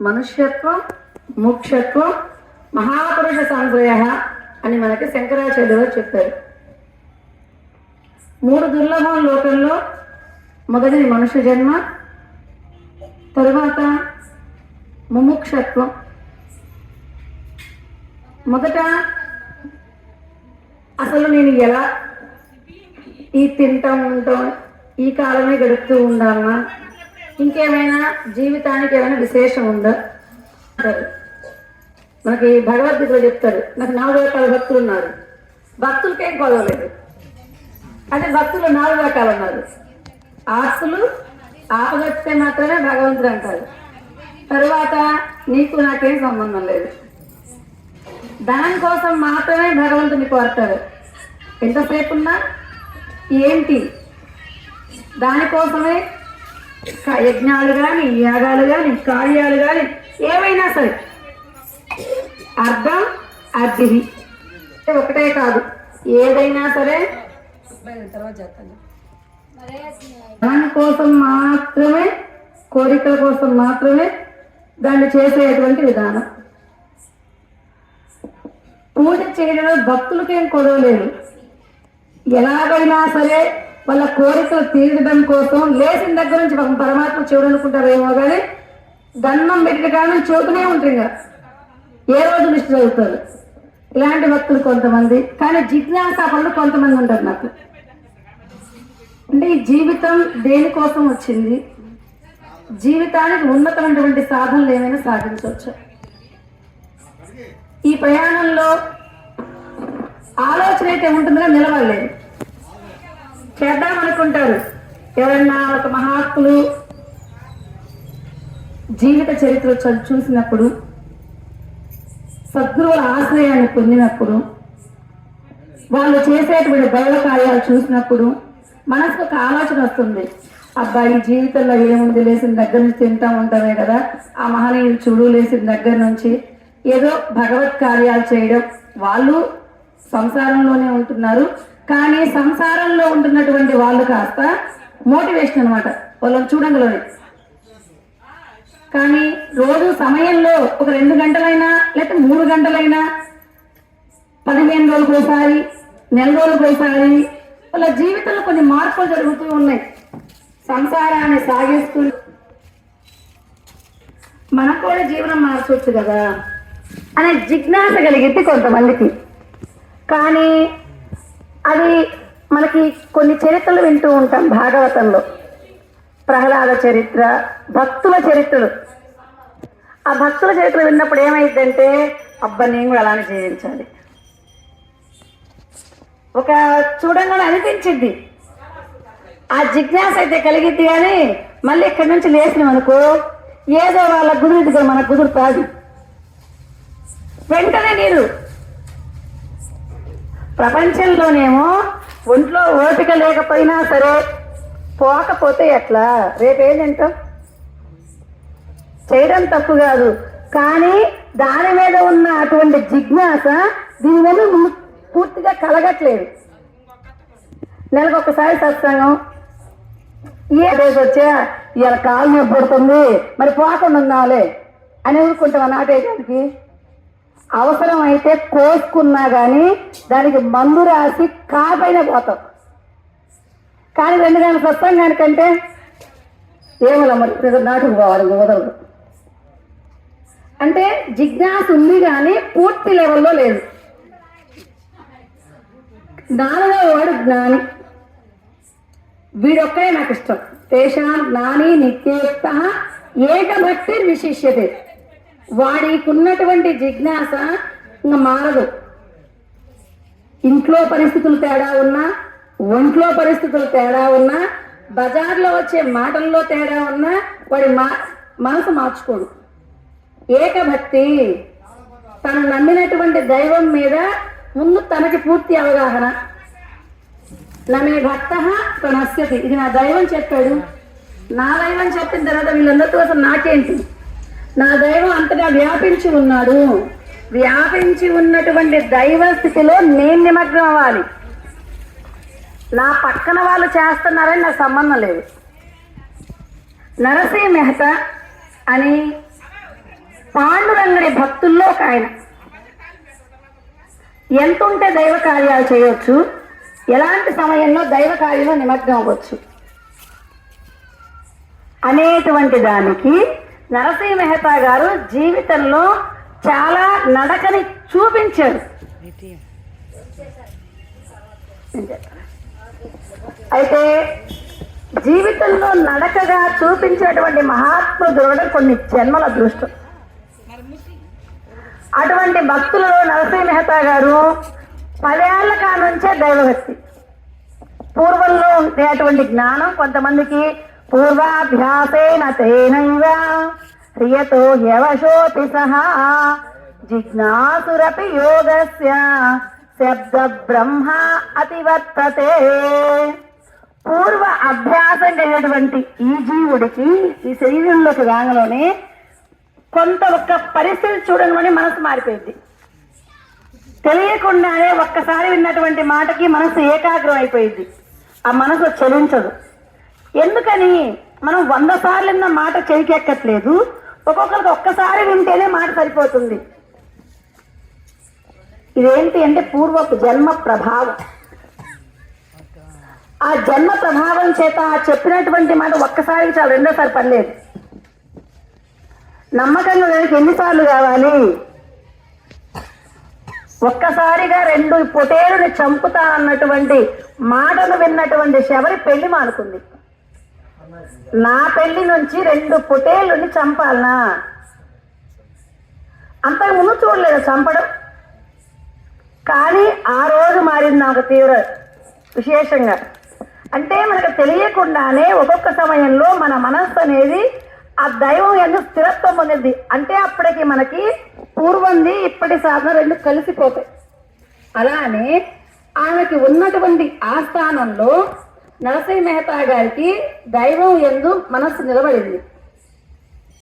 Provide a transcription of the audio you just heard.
మనుష్యత్వం మోక్షత్వం మహాపురుష సంగ్రయ అని మనకి శంకరాచార్యులు చెప్పారు. మూడు దుర్లభం లోకంలో మొదటిది మనుష్య జన్మ తరువాత ముముక్షత్వం. మొదట అసలు నేను ఎలా ఈ తింటాం ఉంటాం ఈ కాలమే గడుపుతూ ఉండాలన్నా ఇంకేమైనా జీవితానికి ఏమైనా విశేషం ఉందా? అంటారు. మనకి భగవద్గీతలో చెప్తారు. నాకు నాలుగు రకాల భక్తులు ఉన్నారు. భక్తులకేం కొలవలేదు అదే భక్తులు నాలుగు రకాలు ఉన్నారు. ఆస్తులు ఆపదొస్తే మాత్రమే భగవంతుడు అంటారు. తర్వాత నీకు నాకేం సంబంధం లేదు. దానికోసం మాత్రమే భగవంతుని కోరతారు. ఎంతసేపు ఉన్నా ఏంటి దానికోసమే యజ్ఞాలు కానీ యాగాలు కానీ కార్యాలు కానీ ఏవైనా సరే. అర్థం అర్థి ఒకటే కాదు. ఏదైనా సరే. దాని కోసం మాత్రమే కోరికల కోసం మాత్రమే దాన్ని చేసేటువంటి విధానం. పూజ చేయడంలో భక్తులకేం కొడవలేదు ఎలాగైనా సరే వాళ్ళ కోరికలు తీర్చడం కోసం లేచిన దగ్గర నుంచి పాపం పరమాత్మ చూడనుకుంటారేమో కానీ దండం పెట్టిన కారణం చెబుతూనే ఉంటుంది ఇంకా. ఏ రోజు లిస్ట్ చదువుతారు? ఇలాంటి భక్తులు కొంతమంది. కానీ జిజ్ఞాస పనులు కొంతమంది ఉంటారు నాకు. అంటే ఈ జీవితం దేనికోసం వచ్చింది? జీవితానికి ఉన్నతమైనటువంటి సాధనలు ఏమైనా సాధించవచ్చు? ఈ ప్రయాణంలో ఆలోచన అయితే ఉంటుందిగా నిలవలేదు చేద్దాం అనుకుంటారు. ఎవరన్నా ఒక మహాత్ములు జీవిత చరిత్ర చూసినప్పుడు సద్గురువుల ఆశ్రయాన్ని పొందినప్పుడు వాళ్ళు చేసేటువంటి దైవ కార్యాలు చూసినప్పుడు మనసుకు ఒక ఆలోచన వస్తుంది. అబ్బాయి జీవితంలో ఏముంది? లేచిన దగ్గర నుంచి తింటా ఉంటామే కదా. ఆ మహనీయులు చూడు లేచిన దగ్గర నుంచి ఏదో భగవత్ కార్యాలు చేయడం. వాళ్ళు సంసారంలోనే ఉంటున్నారు. కానీ సంసారంలో ఉంటున్నటువంటి వాళ్ళు కాస్త మోటివేషన్ అనమాట వాళ్ళని చూడంగలోనే. కానీ రోజు సమయంలో ఒక రెండు గంటలైనా లేకపోతే మూడు గంటలైనా పదిహేను రోజులకు ఒకసారి నెల రోజులకు ఒకసారి వాళ్ళ జీవితంలో కొన్ని మార్పులు జరుగుతూ ఉన్నాయి. సంసారాన్ని సాగిస్తూ మనం కూడా జీవనం మార్చవచ్చు కదా అనే జిజ్ఞాస కలిగింది కొంతమందికి. కానీ అది మనకి కొన్ని చరిత్రలు వింటూ ఉంటాం భాగవతంలో. ప్రహ్లాద చరిత్ర భక్తుల చరిత్రలు. ఆ భక్తుల చరిత్ర విన్నప్పుడు ఏమైందంటే అబ్బా నేను కూడా అలానే జీవించాలి. ఒక చూడంగానే అనిపించింది ఆ జిజ్ఞాస అయితే కలిగిద్ది కానీ మళ్ళీ ఇక్కడి నుంచి లేచినాం అనుకో ఏదో వాళ్ళ గుదురు కదా మన గుదురు కాదు. వెంటనే నీరు. ప్రపంచంలోనేమో ఒంట్లో ఓపిక లేకపోయినా సరే పోకపోతే ఎట్లా? రేపేం చేయడం తప్పు కాదు. కానీ దాని మీద ఉన్న అటువంటి జిజ్ఞాస దీని మీద పూర్తిగా కలగట్లేదు. నెలకు ఒకసారి సత్సంగం. ఏ డేస్ వచ్చా? ఇవాళ కాలు నొప్పి పడుతుంది. మరి పోకుండా ఉందాలే అని ఊరుకుంటాం నాటేయడానికి అవసరం అయితే కోసుకున్నా కానీ దానికి మందు రాసి కాపైన పోతాం. కానీ రెండు గంటల సత్సంగానికంటే ఏమో మరి నాటుకు పోవాలి ఇంక అంటే జిజ్ఞాస ఉంది కానీ పూర్తి లెవెల్లో లేదు. నాలుగో వాడు జ్ఞాని. వీడొక్కడే నాకు ఇష్టం. తేషాం జ్ఞాని నిత్యయుక్త ఏకభక్తి విశిష్యతే వాడికి ఉన్నటువంటి జిజ్ఞాస ఇంకా మారదు. ఇంట్లో పరిస్థితులు తేడా ఉన్నా ఒంట్లో పరిస్థితులు తేడా ఉన్నా బజార్లో వచ్చే మాటల్లో తేడా ఉన్నా వాడి మా మనసు మార్చుకోడు. ఏకభక్తి తను నమ్మినటువంటి దైవం మీద ముందు తనకి పూర్తి అవగాహన. నమే భక్త తనస్యతి ఇది నా దైవం చెప్పాడు. నా దైవం చెప్పిన తర్వాత వీళ్ళందరితో అసలు నాకేంటి? నా దైవం అంతగా వ్యాపించి ఉన్నాడు. వ్యాపించి ఉన్నటువంటి దైవ స్థితిలో నేను నిమగ్నం అవ్వాలి. నా పక్కన వాళ్ళు చేస్తున్నారని నాకు సంబంధం లేదు. నరసింహ మెహతా అని పాండురంగడి భక్తుల్లో ఒక ఆయన. ఎంత ఉంటే దైవ కార్యాలు చేయవచ్చు ఎలాంటి సమయంలో దైవ కార్యంలో నిమగ్నం అవ్వచ్చు అనేటువంటి దానికి నరసింహ మెహతా గారు జీవితంలో చాలా నడకని చూపించారు. అయితే జీవితంలో నడకగా చూపించేటువంటి మహాత్ముడు దొరకడం కొన్ని జన్మల దృష్టి అటువంటి భక్తులలో నరసింహ మెహతా గారు పదేళ్ళ కానుంచే దైవభక్తి. పూర్వంలో ఉండేటువంటి జ్ఞానం కొంతమందికి పూర్వాభ్యాసేన తేనైవ హ్రియతో హ్యవశోపి సహా జిజ్ఞాసురపి యోగస్య శబ్ద బ్రహ్మ అతివర్తతే పూర్వ అభ్యాసం కలిగినటువంటి ఈ జీవుడికి ఈ శరీరంలోకి రాగలోనే కొంత ఒక్క పరిస్థితి చూడమని మనసు మారిపోయింది. తెలియకుండానే ఒక్కసారి విన్నటువంటి మాటకి మనసు ఏకాగ్రం అయిపోయింది. ఆ మనసు చలించదు ఎందుకని? మనం వంద సార్లు విన్న మాట చెవికెక్కట్లేదు ఒక్కొక్కరికి ఒక్కసారి వింటేనే మాట సరిపోతుంది. ఇదేంటి అంటే పూర్వపు జన్మ ప్రభావం. ఆ జన్మ ప్రభావం చేత చెప్పినటువంటి మాట ఒక్కసారి చాలు రెండోసారి పర్లేదు నమ్మకంగా దానికి ఎన్నిసార్లు కావాలి? ఒక్కసారిగా రెండు పొటేరుని చంపుతా అన్నటువంటి మాటను విన్నటువంటి శబరి పెళ్ళి మానుకుంది. నా పెళ్ళి నుంచి రెండు పొటేళ్ళని చంపాలనా? అంతకు ముందు చూడలేదు చంపడం. కానీ ఆ రోజు మారింది నాకు తీవ్ర విశేషంగా. అంటే మనకు తెలియకుండానే ఒక్కొక్క సమయంలో మన మనస్సు అనేది ఆ దైవం ఎందుకు స్థిరత్వం పొందింది. అంటే అప్పటికి మనకి పూర్వంది ఇప్పటి సాధన రెండు కలిసిపోతాయి. అలానే ఆమెకి ఉన్నటువంటి ఆస్థానంలో నరసింహ మెహతా గారికి దైవం ఎందు మనస్సు నిలబడింది.